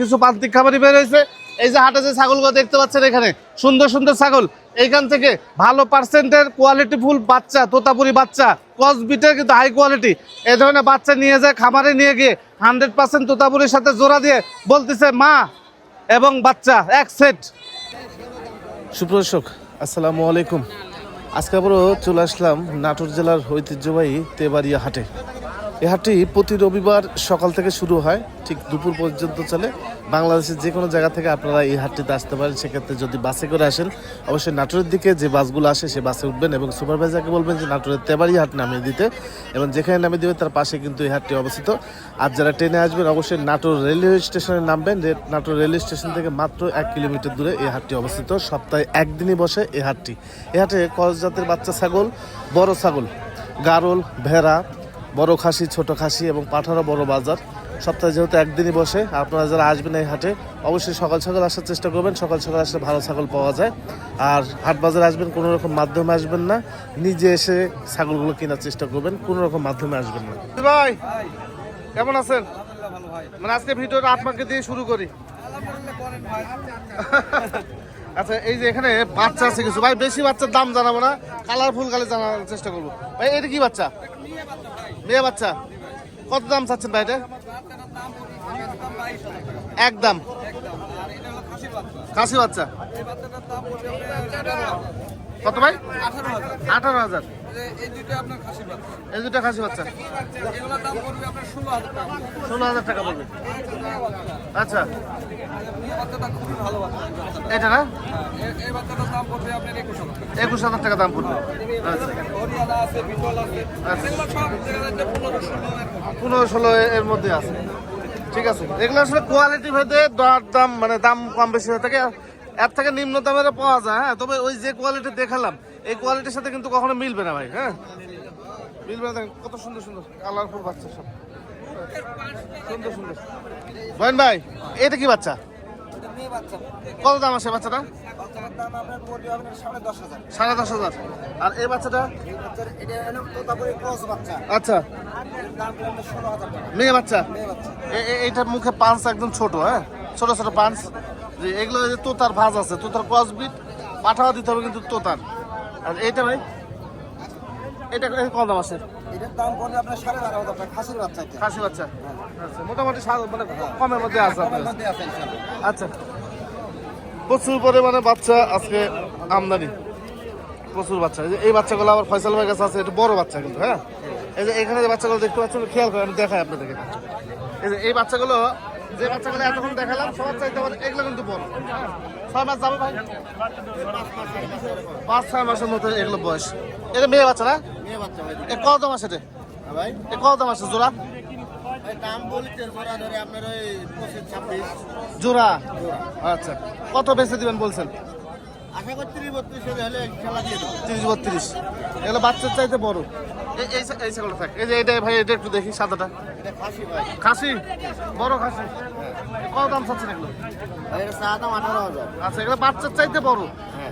কিছু প্রান্তিক খাবারই বের হয়েছে। এই যে হাটে যে ছাগলগুলো দেখতে পাচ্ছেন এখানে, সুন্দর সুন্দর ছাগল। এইখান থেকে ভালো পার্সেন্টের কোয়ালিটি ফুল বাচ্চা, তোতাপুরি বাচ্চা কসবিটের কিন্তু হাই কোয়ালিটি এই ধরনের বাচ্চা নিয়ে যায়, খামারে নিয়ে গিয়ে হান্ড্রেড পার্সেন্ট তোতাপুরির সাথে জোড়া দিয়ে বলতেছে মা এবং বাচ্চা, এক সেট সুপ্রদর্শক আসসালামু আলাইকুম। আজকে আবারও চলে আসলাম নাটোর জেলার ঐতিহ্যবাহী তেবাড়িয়া হাটে। এই হাটটি প্রতি রবিবার সকাল থেকে শুরু হয়, ঠিক দুপুর পর্যন্ত চলে। বাংলাদেশের যে কোনো জায়গা থেকে আপনারা এই হাটটিতে আসতে পারেন। সেক্ষেত্রে যদি বাসে করে আসেন, অবশ্যই নাটোরের দিকে যে বাসগুলো আসে, সে বাসে উঠবেন এবং সুপারভাইজারকে বলবেন যে নাটোরের তেবাড়িয়া হাট নামিয়ে দিতে এবং যেখানে নামিয়ে দেবে, তার পাশে কিন্তু এই হাটটি অবস্থিত। আর যারা ট্রেনে আসবেন, অবশ্যই নাটোর রেলওয়ে স্টেশনে নামবেন। নাটোর রেলওয়ে স্টেশন থেকে মাত্র এক কিলোমিটার দূরে এই হাটটি অবস্থিত। সপ্তাহে একদিনই বসে এই হাটটি। এই হাটে কস জাতের বাচ্চা ছাগল, বড় ছাগল, গারল, ভেড়া বড় খাসি, ছোট খাসি এবং পাঠারও বড় বাজার। সপ্তাহে যেহেতু একদিনই বসে, আপনারা যারা আসবেন এই হাটে, অবশ্যই সকাল সকাল আসার চেষ্টা করবেন। সকাল সকাল আসলে ভালো ছাগল পাওয়া যায়। আর হাট বাজারে আসবেন, কোনো রকম মাধ্যমে আসবেন না। নিজে এসে ছাগলগুলো কেনার চেষ্টা করবেন, কোনো রকম মাধ্যমে আসবেন না। ভাই, কেমন আছেন? মানে আজকে ভিডিওটা আপনাকে দিয়ে শুরু করি। আচ্ছা এই যে এখানে বাচ্চা আছে কিছু। ভাই, বেশি বাচ্চার দাম জানাব না, কালারফুল কালে জানার চেষ্টা করব। ভাই, এটা কি বাচ্চা? মেয়ে বাচ্চা, কত দাম চাচ্ছেন ভাই এটা? একদম কাশি বাচ্চা। কত ভাই? আঠারো হাজার। এই খাসি দুটা খাসি বাচ্চা। ষোলো হাজার টাকা পড়বে আচ্ছা। এটা না? একুশ হাজার টাকা। দাম পড়বে। আচ্ছা। আচ্ছা। পনেরো ষোলো এর মধ্যে। আছে। ঠিক আছে। এগুলো আসলে কোয়ালিটি ভেদে দর দাম মানে দাম কম বেশি হয়ে থাকে। এর থেকে নিম্ন দামের পাওয়া যায় হ্যাঁ? তবে ওই যে কোয়ালিটি দেখালাম এই কোয়ালিটির সাথে কিন্তু কখনো মিলবে না ভাই হ্যাঁ? মিলবে না কত সুন্দর সুন্দর কালারফুল বাচ্চা সব। সুন্দর সুন্দর। বয়েন ভাই এটা কি বাচ্চা? কত দাম আছে বাচ্চাটা আপনার সাড়ে দশ হাজার। আর এই বাচ্চাটা? আচ্ছা। টাকা। মেয়ে বাচ্চা? এইটার মুখে পাঁচ একদম ছোট হ্যাঁ? ছোট ছোট পাঁচ যে এগুলো যে তোতার ভাজ আছে তোতার ক্রসবিট পাঠাও দিতে হবে কিন্তু তোতার। আর এইটা ভাই? এটা কত দাম আছে? এটার দাম পড়বে আপনার সাড়ে বারো হাজার টাকা খাসির বাচ্চা খাসি বাচ্চা? আচ্ছা মোটামুটি মানে কমের মধ্যে আছে আপনার। আছে ইনশাআল্লাহ। আচ্ছা। প্রচুর পরিমাণে বাচ্চা আজকে আমদানি। প্রচুর বাচ্চা। এই যে এই বাচ্চাগুলো আবার ফয়সাল ভাই কাছে আছে এটা বড় বাচ্চা কিন্তু হ্যাঁ? এই যে এখানে যে বাচ্চাগুলো দেখতে পাচ্ছেন খেয়াল করে আমি দেখাই আপনাদেরকে। এই যে এই বাচ্চাগুলো যে বাচ্চাগুলো এতক্ষণ দেখালাম সবার চাইতে পারে এগুলো কিন্তু বড়? ছয় মাস যাবে ভাই? পাঁচ ছয় মাসের মতো এগুলো বয়স। এটা মেয়ে বাচ্চা না? মেয়ে বাচ্চা কত আছে এটা? হ্যাঁ ভাই। কত আছে জোড়া? জোড়া ধরে আপনার ওই পঁচিশ ছাব্বিশ। জোড়া? আচ্ছা। কত বেচে দিবেন বলছেন? ত্রিশ বত্রিশ হলে খেলা দিয়ে দেবো। তিরিশ বত্রিশ। এগুলো বাচ্চার চাইতে বড়। এই এই এই ছাগলটা থাক। এই যে এটা ভাই এটা একটু দেখি সাদাটা। এটা খাসি ভাই। খাসি? বড় খাসি? কত দাম চাচ্ছেন এগুলো? ভাই দাম আঠারো হাজার। আচ্ছা এগুলো বাচ্চার চাইতে বড়?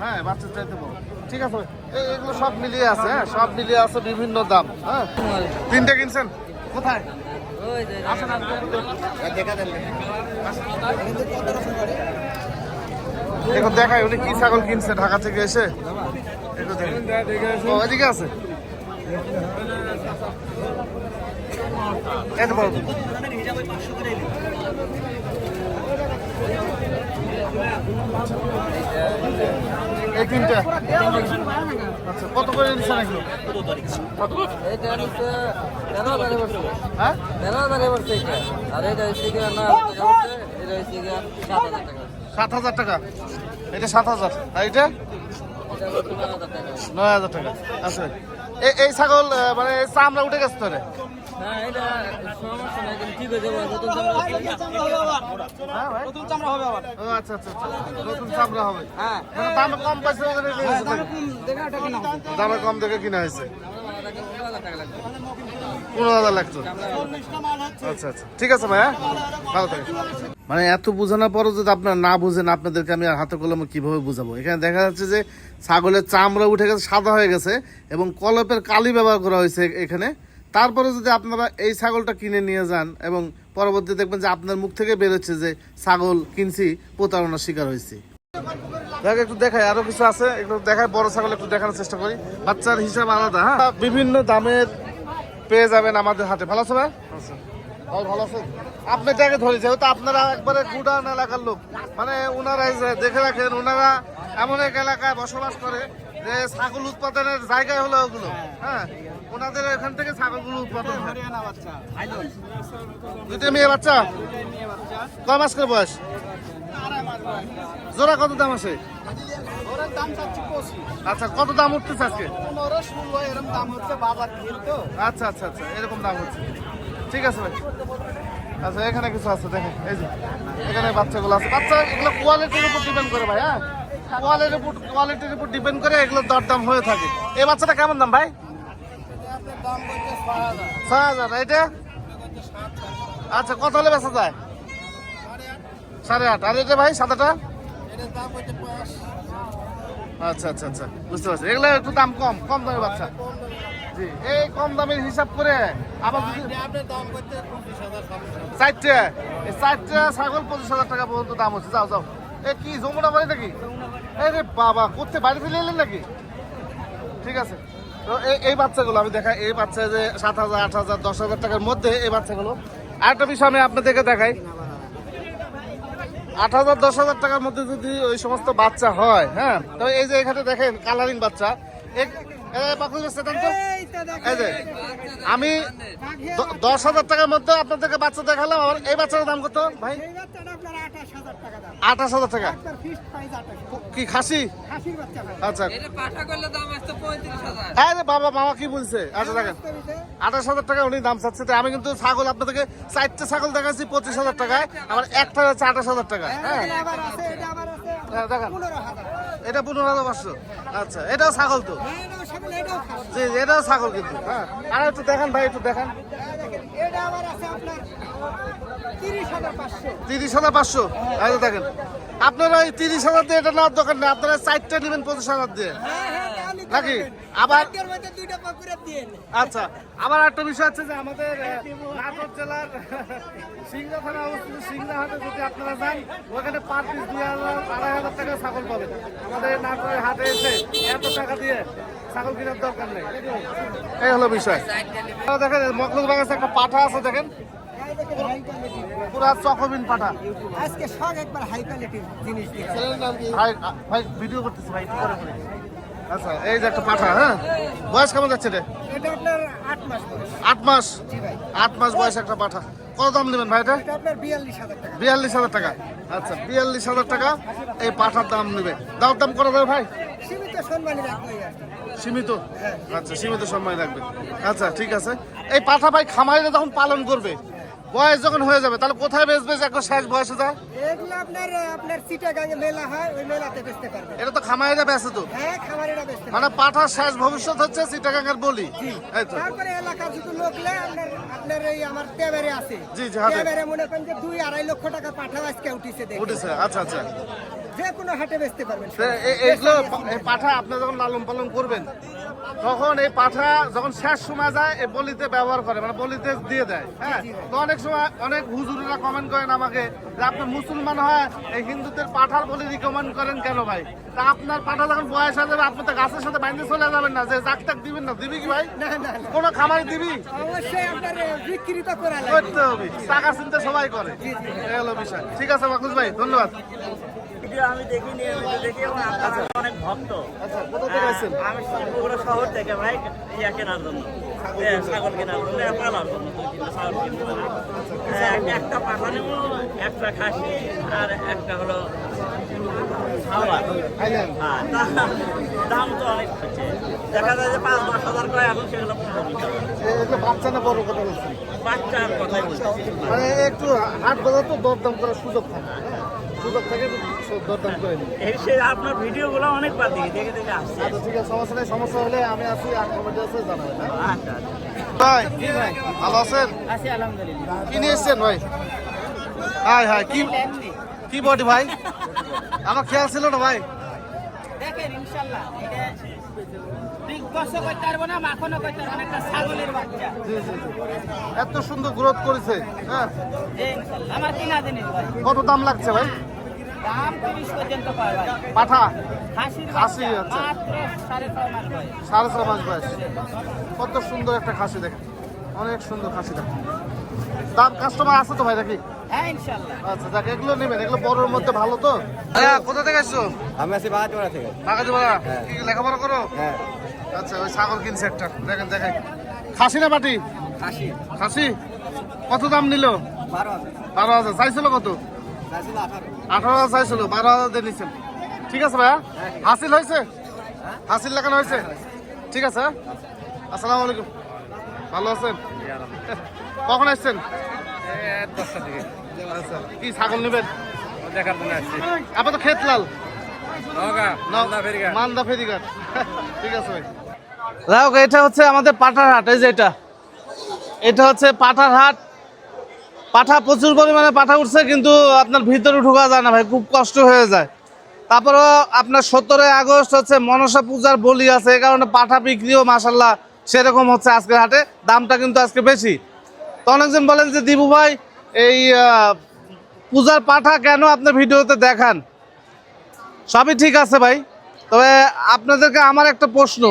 হ্যাঁ। বাচ্চার চাইতে বড়। ঠিক আছে এই- এগুলো সব মিলিয়ে আছে হ্যাঁ? সব মিলিয়ে আছে বিভিন্ন দাম হ্যাঁ? তিনটে কিনছেন? কোথায়? দেখুন দেখাই উনি কি ছাগল কিনছে ঢাকা থেকে এসে এদিকে আছে বড়। এই তিনটা। আচ্ছা কত করে নিচ্ছেন এগুলো? কত? এটা হচ্ছে তেরো হাজারে পড়ছে হ্যাঁ তেরো আর এটা পড়ছে এটা সাত হাজার টাকা সাত হাজার টাকা। এটা সাত হাজার। আর এটা? নয় হাজার টাকা। আচ্ছা এই এই ছাগল মানে চামড়া উঠে গেছে তো রে? এটা সমস্যা নাই কিন্তু ঠিক যাবে নতুন চামড়া আছে। ভাই নতুন চামড়া হবে আবার। ও নতুন চামড়া হবে। কম পাইছে ওখানে নিয়ে এসেছে নাকি? দেখা এটা কিনা হবে দামে কম দেখে কিনা হয়েছে চামড়া লাগে পনেরো হাজার টাকা লাগবে পনেরো হাজার লাগতো। আচ্ছা আচ্ছা। ঠিক আছে ভাই হ্যাঁ ভালো থাকে মানে এত বোঝানোর পরও যদি আপনারা না বুঝেন, আপনাদেরকে আমি আর হাতে কলমে কীভাবে বুঝাবো? এখানে দেখা যাচ্ছে যে ছাগলের চামড়া উঠে গেছে, সাদা হয়ে গেছে এবং কলপের কালি ব্যবহার করা হয়েছে এখানে। তারপরে যদি আপনারা এই ছাগলটা কিনে নিয়ে যান এবং পরবর্তী দেখবেন যে আপনার মুখ থেকে বেরোচ্ছে যে ছাগল কিনছি, প্রতারণার শিকার হয়েছি। দেখ একটু দেখাই, আরও কিছু আছে? একটু দেখাই, বড় ছাগল একটু দেখানোর চেষ্টা করি। বাচ্চার হিসাব আলাদা হ্যাঁ? বিভিন্ন দামের পেয়ে যাবেন আমাদের হাতে ভালো আছে ভাই? ভাই ভালো আছেন আপনি যাকে ধরে যেহেতু আপনারা একবারে গুডাউন এলাকার লোক মানে ওনারা দেখে রাখেন ওনারা এমন এক এলাকায় বসবাস করে যে ছাগল উৎপাদনের জায়গায় হলো ওগুলো। হ্যাঁ? ওনাদের এখান থেকে ছাগলগুলো উৎপাদন হয়। দুইটা মেয়ে বাচ্চা। কয় মাস করে বয়স? জোড়া কত দাম আছে? আচ্ছা কত দাম উঠতেছে আজকে? আচ্ছা আচ্ছা আচ্ছা এরকম দাম হচ্ছে। ঠিক আছে ভাই। আচ্ছা এখানে কিছু আছে দেখেন এই যে এখানে বাচ্চাগুলো আছে। বাচ্চা এগুলো কোয়ালিটির উপর ডিপেন্ড করে ভাই হ্যাঁ? কোয়ালিটির উপর কোয়ালিটির উপর ডিপেন্ড করে এগুলো দরদাম হয়ে থাকে। এই বাচ্চাটা কেমন দাম ভাই? ছয় হাজার। এটা আচ্ছা কত হলে বেচা যায়? সাড়ে আট। আর এটা ভাই সাদাটা? আচ্ছা আচ্ছা আচ্ছা বুঝতে পারছি। এগুলো একটু দাম কম কম দামের বাচ্চা। জি এই কম দামের হিসাব করে আবার চারটে চারটে ছাগল পঁচিশ হাজার টাকা পর্যন্ত দাম হচ্ছে। যাও যাও। এ কি যমুনা বাড়ি নাকি? এই রে বাবা করতে বাড়ি ফেলে এলেন নাকি? ঠিক আছে। তো এই এই বাচ্চাগুলো আমি দেখাই। এই বাচ্চা যে সাত হাজার আট হাজার দশ হাজার টাকার মধ্যে এই বাচ্চাগুলো। আরেকটা বিষয় আমি আপনাদেরকে দেখাই। আট হাজার, দশ হাজার টাকার মধ্যে যদি ওই সমস্ত বাচ্চা হয় হ্যাঁ? তো এই যে এখানে দেখেন কালারিং বাচ্চা। আমি দশ হাজার টাকার মধ্যে আপনাদেরকে বাচ্চা দেখালাম আমার এই বাচ্চার দাম কত ভাই? আঠাশ হাজার টাকা কি খাসি? আচ্ছা। আরে বাবা মামা কি বলছে? আচ্ছা দেখেন। আঠাশ হাজার টাকা উনি দাম চাচ্ছে। তো আমি কিন্তু ছাগল আপনাদেরকে চারটে ছাগল দেখাচ্ছি পঁচিশ হাজার টাকায়। আমার একটা হচ্ছে আঠাশ হাজার টাকা। হ্যাঁ। হ্যাঁ, দেখান। এটা পনেরো হাজার পাঁচশো আচ্ছা এটাও ছাগল তো? জি এটাও ছাগল কিন্তু। হ্যাঁ আর একটু দেখান ভাই একটু দেখান। তিরিশ হাজার পাঁচশো। এই দেখেন। আপনারা ওই তিরিশ হাজার দিয়ে এটা নেওয়ার দোকান নেই। আপনারা চারটে নেবেন পঁচিশ হাজার দিয়ে। নাকি? আবার আচ্ছা আবার একটা বিষয় হচ্ছে যে আমাদের নাটোর জেলার সিংড়া থানা অবস্থিত সিংড়া হাটে যদি আপনারা যান ওখানে পার পিস দুই হাজার আড়াই হাজার টাকা ছাগল পাবেন। আমাদের নাটোরের হাটে এসে এত টাকা দিয়ে ছাগল কেনার দরকার নেই। এই হলো বিষয়। দেখেন বাগাছে একটা পাঠা আছে দেখেন। পুরা চকবিন পাঠা। আজকে সব একবার হাই কোয়ালিটির জিনিস ভাই ভিডিও করতেছি ভাই পরে পরে। আচ্ছা এই যে একটা পাঠা হ্যাঁ? বয়স কেমন যাচ্ছে রে? এটা আপনার আট মাস আট মাস? জি ভাই। মাস বয়স একটা পাঠা। কত দাম নেবেন ভাই এটা? আপনার বিয়াল্লিশ হাজার টাকা। আচ্ছা বিয়াল্লিশ হাজার টাকা এই পাঠার দাম নেবে। দাম দাম করা যাবে ভাই? সীমিত সম্মানী সীমিত? আচ্ছা সীমিত সময় রাখবে। আচ্ছা ঠিক আছে। এই পাঠা ভাই খামারিরা যখন পালন করবে। বয়স যখন হয়ে যাবে তাহলে কোথায় বেচবে যে একটা শেষ বয়সে যায়? এগুলো আপনার আপনার চিটাগাঙে মেলা হয় ওই মেলাতে বেচতে পারবেন এটা তো খামারিরা বেচে তো। হ্যাঁ খামারেরা পারবে মানে পাঠার শেষ ভবিষ্যৎ হচ্ছে চিটাগাঙ্গের বলি। এই তো। তারপরে এলাকার কিছু লোকলে আপনার আপনার এই আমার টেবারে আছে। জি, জি। টেবারে মনে করেন যে দুই আড়াই লক্ষ টাকা পাঠাও আজকে উঠিছে দেখে। উঠেছে আচ্ছা আচ্ছা। যে কোনো হাটে বেচতে পারবেন। এইগুলো এই পাঠা আপনি যখন লালন পালন করবেন তখন এই পাঠা যখন শেষ সময় যায় এই বলিতে ব্যবহার করে মানে বলিতে দিয়ে দেয় হ্যাঁ? তো অনেক সময় অনেক হুজুরেরা কমেন্ট করেন আমাকে যে আপনি মুসলমান হয় এই হিন্দুদের পাঠার বলি রিকমেন্ড করেন কেন ভাই? তা আপনার পাঠা যখন বয়স হয়ে যাবে আপনি তো গাছের সাথে বাইন্দে চলে যাবেন না যে জাক টাক দিবেন না দিবি কি ভাই? না না না। কোনো খামারি দিবি? অবশ্যই আপনার বিক্রি তো করা করতে হবে টাকা চিন্তা সবাই করে। এই হলো বিষয়। ঠিক আছে মাকুজ ভাই ধন্যবাদ। আমি দেখি নিয়মিত দেখি আপনার অনেক ভক্ত। আচ্ছা কোথা থেকে আসছেন? আমি শহর থেকে ভাই ইয়া কেনার জন্য। ছাগল কেনার জন্য। পালার জন্য দুই তিনটা ছাগল কিনবো না এ, একটা- একটা পাঠা নেব একটা খাসি আর একটা হলো হ্যাঁ, দাম তো অনেক হচ্ছে। দেখা যায় যে পাঁচ দশ হাজার করে এখন সেগুলো বাচ্চা না বড় কথা বলছি? বাচ্চার কথাই বলছি। মানে একটু হাট বাজার তো দরদাম করার সুযোগ থাকে। হ্যাঁ, সুযোগ থাকে দরদাম করে নিই। এই আপনার ভিডিওগুলো অনেকবার দেখি দেখে দেখে আসছে। আচ্ছা ঠিক আছে সমস্যা নেই সমস্যা হলে আমি আছি আর কমিটি আছে জানাবেন হ্যাঁ? আচ্ছা আচ্ছা। ভাই ভালো আছেন? আছি আলহামদুলিল্লাহ। কি নিয়ে এসছেন ভাই? হাই হাই কি কি বডি ভাই? আমার খেয়াল ছিল না ভাই। দেখেন এটা। এত সুন্দর গ্রোথ করেছে হ্যাঁ? আমার কিনা কত দাম লাগছে ভাই? দাম পর্যন্ত পাঠা? খাসির খাসি আচ্ছা। সাড়ে ছয় মাস বয়স। সাড়ে ছয় মাস বয়স। কত সুন্দর একটা খাসি দেখেন। অনেক সুন্দর খাসি দেখেন। দাম কাস্টমার আছে তো ভাই নাকি? হ্যাঁ আচ্ছা দেখ এগুলো নেবেন। এগুলো বড়োর মধ্যে ভালো তো? হ্যাঁ কোথা থেকে আসছো? আমি আছি থেকে। কি লেখাপড়া করো? হ্যাঁ। আচ্ছা ওই ছাগল কিনছে একটা। দেখেন দেখেন। খাসি না বাটি? কাশি খাসি? কত দাম নিল? বারো আছে বারো হাজার। চাইছিল কত? আঠারো। হাজার চাইছিল বারো হাজার দিয়ে নিচ্ছেন ঠিক আছে ভাইয়া? হাসিল হয়েছে? হাসিল লাগানো হয়েছে? ঠিক আছে। হ্যাঁ? আসসালামু আলাইকুম। ভালো আছেন? কখন আসছেন? কি ছাগল নেবেন? দেখার জন্য আসছি আপনার তো ক্ষেত লাল মালদা ফেরিঘাট। ঠিক আছে ভাই। রাও এটা হচ্ছে আমাদের পাঠার হাট এই যে এটা। এটা হচ্ছে পাঠার হাট পাঠা প্রচুর পরিমাণে পাঠা উঠছে, কিন্তু আপনার ভিতরে ঢোকা যায় না ভাই, খুব কষ্ট হয়ে যায়। তারপরও আপনার সতেরোই আগস্ট হচ্ছে মনসা পূজার বলি আছে এই কারণে পাঠা বিক্রিও মাসাল্লাহ সেরকম হচ্ছে আজকের হাটে, দামটা কিন্তু আজকে বেশি। তো অনেকজন বলেন যে, দিবু ভাই, এই পূজার পাঠা কেন আপনার ভিডিওতে দেখান? সবই ঠিক আছে ভাই, তবে আপনাদেরকে আমার একটা প্রশ্ন,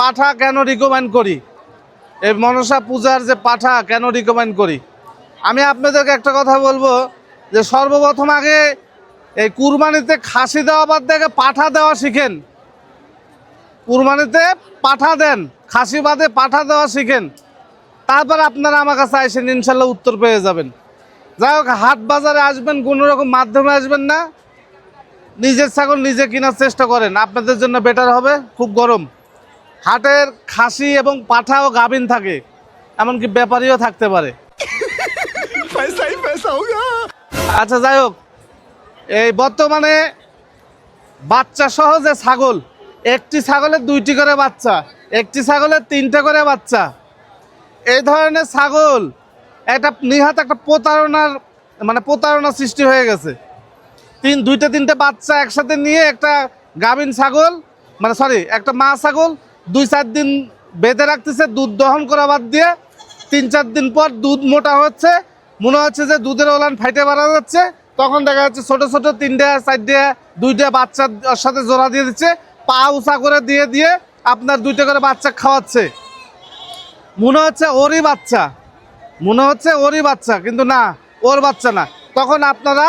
পাঠা কেন রিকমেন্ড করি? এই মনসা পূজার যে পাঠা কেন রিকমেন্ড করি? আমি আপনাদেরকে একটা কথা বলব যে সর্বপ্রথম আগে এই কুরবানিতে খাসি দেওয়া বাদ দেখে পাঠা দেওয়া শিখেন। কুরবানিতে পাঠা দেন, খাসি বাদে পাঠা দেওয়া শিখেন। তারপর আপনারা আমার কাছে আসেন ইনশাল্লাহ উত্তর পেয়ে যাবেন। যাই হোক, হাট বাজারে আসবেন, কোনো রকম মাধ্যমে আসবেন না। নিজের ছাগল নিজে কেনার চেষ্টা করেন, আপনাদের জন্য বেটার হবে, খুব গরম। হাটের খাসি এবং পাঠা ও গাভিন থাকে, এমনকি ব্যাপারীও থাকতে পারে। আচ্ছা যাই হোক। এই বর্তমানে বাচ্চা সহ যে ছাগল, একটি ছাগলের দুইটি করে বাচ্চা, একটি ছাগলের তিনটে করে বাচ্চা। এই ধরনের ছাগল একটা নিহাত একটা প্রতারণার মানে প্রতারণা সৃষ্টি হয়ে গেছে। তিন, দুইটা, তিনটে বাচ্চা একসাথে নিয়ে একটা গাভিন ছাগল মানে সরি একটা মা ছাগল, দুই, চার দিন বেঁধে রাখতেছে, দুধ দহন করা বাদ দিয়ে, তিন, চার দিন পর দুধ মোটা হচ্ছে মনে হচ্ছে যে দুধের ওলান ফাইটে বাড়া যাচ্ছে। তখন দেখা যাচ্ছে ছোট ছোট তিনটে, চারটে, দুইটা বাচ্চার সাথে জোড়া দিয়ে দিচ্ছে। পা উঁচা করে দিয়ে দিয়ে আপনার দুইটা করে বাচ্চা খাওয়াচ্ছে। মনে হচ্ছে ওরই বাচ্চা। মনে হচ্ছে ওরই বাচ্চা, কিন্তু না, ওর বাচ্চা না। তখন আপনারা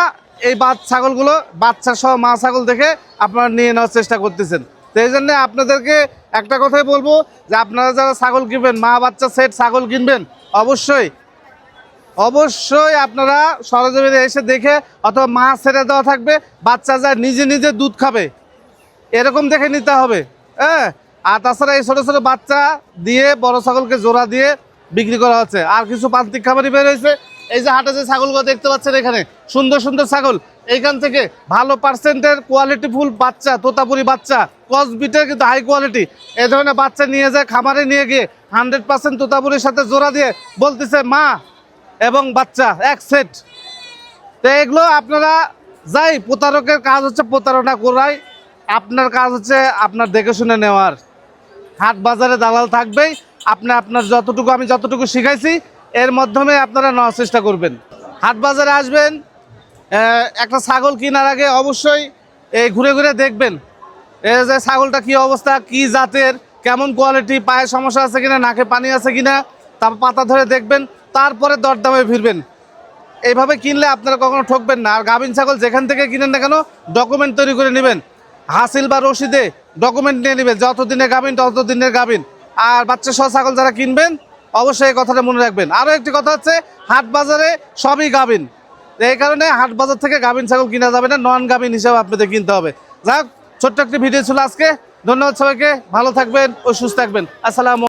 এই বাচ্চা ছাগলগুলো বাচ্চা সহ মা ছাগল দেখে আপনারা নিয়ে নেওয়ার চেষ্টা করতেছেন। তো এই জন্যে আপনাদেরকে একটা কথাই বলব যে আপনারা যারা ছাগল কিনবেন, মা বাচ্চা সেট ছাগল কিনবেন, অবশ্যই অবশ্যই আপনারা সরজমিনে এসে দেখে অথবা মা ছেড়ে দেওয়া থাকবে, বাচ্চা যায় নিজে নিজে দুধ খাবে, এরকম দেখে নিতে হবে হ্যাঁ? আর তাছাড়া এই ছোটো ছোটো বাচ্চা দিয়ে, বড় ছাগলকে জোড়া দিয়ে বিক্রি করা হচ্ছে। আর কিছু প্রান্তিক খাবারই বের হয়েছে। এই যে হাটে যে ছাগলগুলো দেখতে পাচ্ছেন এখানে, সুন্দর সুন্দর ছাগল। এইখান থেকে ভালো পার্সেন্টের কোয়ালিটি ফুল বাচ্চা, তোতাপুরি বাচ্চা কসবিটের কিন্তু হাই কোয়ালিটি এ ধরনের বাচ্চা নিয়ে যায়, খামারে নিয়ে গিয়ে হান্ড্রেড পার্সেন্ট তোতাপুরির সাথে জোড়া দিয়ে বলতেছে, মা এবং বাচ্চা, এক সেট। তো এগুলো আপনারা যাই, প্রতারকের কাজ হচ্ছে প্রতারণা করাই। আপনার কাজ হচ্ছে আপনার দেখে শুনে নেওয়ার। হাট বাজারে দালাল থাকবেই। আপনি আপনার যতটুকু, আমি যতটুকু শিখাইছি, এর মাধ্যমে আপনারা নেওয়ার চেষ্টা করবেন। হাট বাজারে আসবেন একটা ছাগল কেনার আগে অবশ্যই এই ঘুরে ঘুরে দেখবেন। এই যে ছাগলটা কি অবস্থা, কি জাতের, কেমন কোয়ালিটি পায়ে সমস্যা আছে কিনা, নাকে পানি আছে কিনা, তারপর পাতা ধরে দেখবেন। তারপরে দরদামে ফিরবেন। এইভাবে কিনলে আপনারা কখনো ঠকবেন না। আর গাভিন ছাগল যেখান থেকে কিনেন না কেন ডকুমেন্ট তৈরি করে নেবেন। হাসিল বা রশিদে ডকুমেন্ট নিয়ে নেবেন যত দিনের গাভিন তত দিনের গাভিন। আর বাচ্চা সহ ছাগল যারা কিনবেন, অবশ্যই এই কথাটা মনে রাখবেন। আরও একটি কথা হচ্ছে, হাট বাজারে সবই গাভিন। এই কারণে হাট বাজার থেকে গাভিন ছাগল কিনা যাবে না নন গাভিন হিসাবে আপনাদের কিনতে হবে। যাক ছোট্ট একটি ভিডিও ছিল আজকে। ধন্যবাদ সবাইকে। ভালো থাকবেন ও সুস্থ থাকবেন। আসসালাম